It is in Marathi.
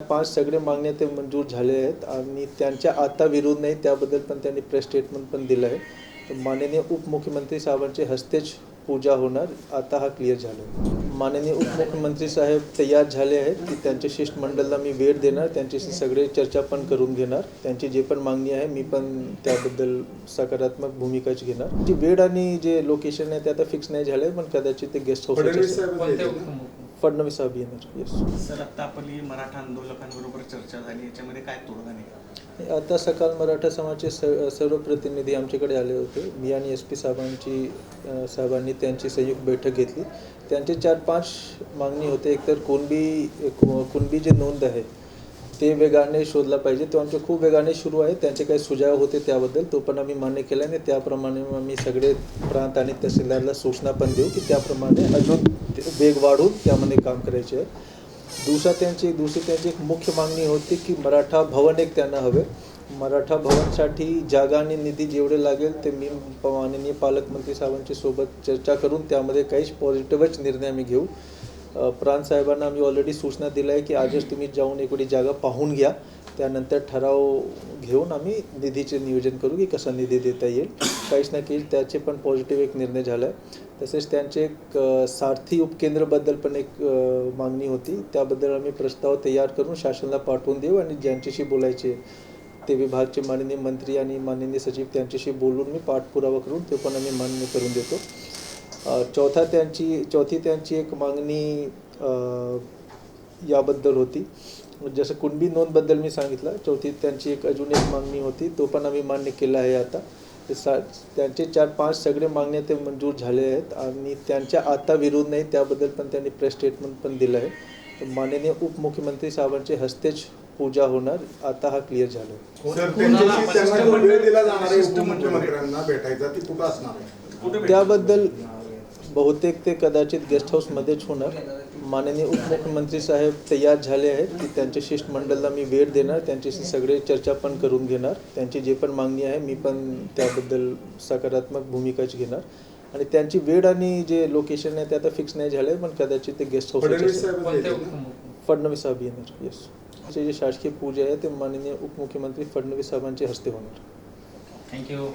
पाच सगळे मागण्या ते मंजूर झाले आहेत आणि त्यांच्या आता विरोध नाही त्याबद्दल पण त्यांनी प्रेस स्टेटमेंट पण दिलं आहे तर माननीय उपमुख्यमंत्री साहेबांचे हस्तेच पूजा होणार आता हा क्लिअर झाला. आहे माननीय उपमुख्यमंत्री साहेब तयार झाले आहेत की त्यांच्या शिष्टमंडळाला मी वेळ देणार त्यांच्याशी सगळे चर्चा पण करून घेणार. त्यांची जे पण मागणी आहे मी पण त्याबद्दल सकारात्मक भूमिकाच घेणार. जी वेळ आणि जे लोकेशन आहे ते आता फिक्स नाही झालं आहे पण कदाचित ते गेस्ट हाऊस फडणवीस साहेब येणार. येस सर आता आपली मराठा आंदोलकांबरोबर चर्चा झाली याच्यामध्ये काय तोडगा निघाला? आता सकाळ मराठा समाजचे स सर्व प्रतिनिधी आमच्याकडे आले होते. मी आणि एस पी साहेबांची साहेबांनी त्यांची संयुक्त बैठक घेतली. त्यांचे चार पाच मागणी होते. एकतर कुणबी कुणबी जे नोंद आहे ते वेगाने शोधला पाहिजे. तो आमचे खूप वेगाने सुरू आहे. त्यांचे काही सुझाव होते त्याबद्दल तो पण आम्ही मान्य केला आणि त्याप्रमाणे आम्ही सगळे प्रांत आणि तहसीलदारला सूचना पण देऊ की त्याप्रमाणे अजून वेग वाढवून त्यामध्ये काम करायचे आहे. दुसरा त्यांची दुसरी त्यांची एक मुख्य मागणी होती की मराठा भवन एक त्यांना हवे. मराठा भवनसाठी जागा आणि निधी जेवढे लागेल ते मी माननीय पालकमंत्री साहेबांच्या सोबत चर्चा करून त्यामध्ये काहीच पॉझिटिव्हच निर्णय आम्ही घेऊ. अ, साहेबांना आम्ही ऑलरेडी सूचना दिल्या आहे की आजच तुम्ही जाऊन एवढी जागा पाहून घ्या. त्यानंतर ठराव घेऊन आम्ही निधीचे नियोजन करू की कसा निधी देता येईल. काहीच ना काही त्याचे पण पॉझिटिव्ह एक निर्णय झाला आहे तसेच त्यांचे एक सारथी उपकेंद्राबद्दल पण एक मागणी होती. त्याबद्दल आम्ही प्रस्ताव तयार करून शासनाला पाठवून देऊ आणि ज्यांच्याशी बोलायचे ते विभागचे माननीय मंत्री आणि माननीय सचिव त्यांच्याशी बोलून मी पाठपुरावा करून ते पण आम्ही मान्य करून देतो. चौथा त्यांची चौथी त्यांची एक मागणी याबद्दल होती. जसं कुणबी नोंदबद्दल मी सांगितलं चौथी त्यांची एक अजून एक मागणी होती. तो पण आम्ही मान्य केला आहे आता. ते सा त्यांचे चार पाच सगळे मागण्या ते मंजूर झाले आहेत आणि त्यांच्या आता विरोध नाही त्याबद्दल पण त्यांनी प्रेस स्टेटमेंट पण दिलं आहे. तर माननीय उपमुख्यमंत्री साहेबांचे हस्तेच पूजा होणार. आता हा क्लिअर झाला? त्याबद्दल बहुतेक ते कदाचित गेस्ट हाऊसमध्येच होणार. माननीय उपमुख्यमंत्री साहेब तयार झाले आहेत की त्यांच्या शिष्टमंडळाला मी वेळ देणार त्यांच्याशी सगळे चर्चा पण करून घेणार. त्यांची जे पण मागणी आहे मी पण त्याबद्दल सकारात्मक भूमिकाच घेणार. आणि त्यांची वेळ आणि जे लोकेशन आहे ते आता फिक्स नाही झालं आहे पण कदाचित ते गेस्ट फडणवीस हाऊस? फडणवीस साहेब येणार येस असे जे शासकीय पूजा आहे ते माननीय उपमुख्यमंत्री फडणवीस साहेबांच्या हस्ते होणार. थँक्यू